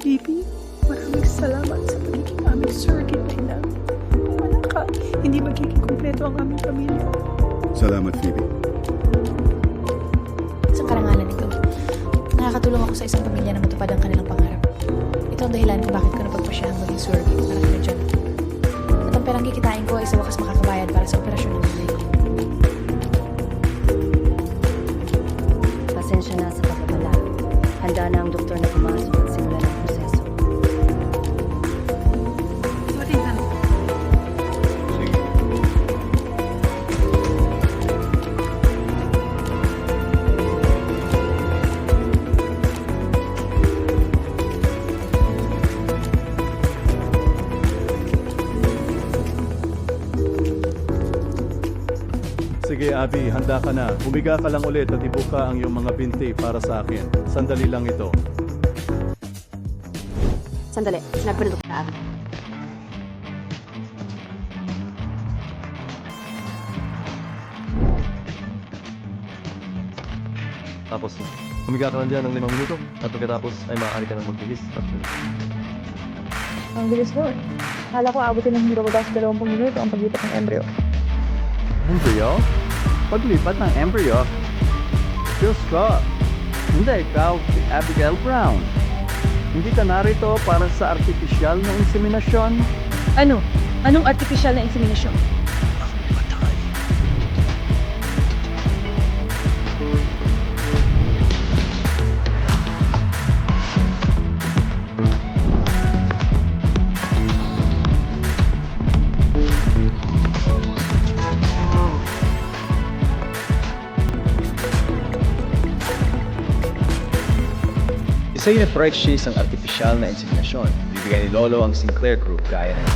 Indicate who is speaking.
Speaker 1: Baby, maraming salamat sa pagiging aming surrogate ina. Kung wala ka, hindi magiging kumpleto ang aming pamilya.
Speaker 2: Salamat, Phoebe.
Speaker 3: Sa karangalan nito, nakakatulong ako sa isang pamilya na matupad ang kanilang pangarap. Ito ang dahilan kung bakit ko napagpasyang maging surrogate para kina John. At ang perang kikitain ko ay sa wakas makakabayad para sa operasyon ng nanay ko.
Speaker 4: Pasensya na sa pagkabala. Handa na ang doktor na
Speaker 5: Sige, Abby, handa ka na. Humiga ka lang ulit at ibuka ang iyong mga binti para sa akin. Sandali lang ito.
Speaker 4: Sandali, sinabi ko na doktor Abby.
Speaker 6: Tapos, humiga ka lang dyan ng limang minuto at pagkatapos ay maaari ka nang magbihis at
Speaker 7: Ang bilis nun. Akala ko abutin ng hindi bababa sa 20 minuto ang paglipat ng embryo.
Speaker 8: Embryo? Paglipat ng embryo? Diyos ko! Hindi ikaw si Abigail Brown. Hindi ka narito para sa artificial na inseminasyon?
Speaker 7: Ano? Anong artificial na inseminasyon?
Speaker 9: Isa yun na cheese ang artificial na inseminasyon. Bibigay ni Lolo ang Sinclair Group gaya ng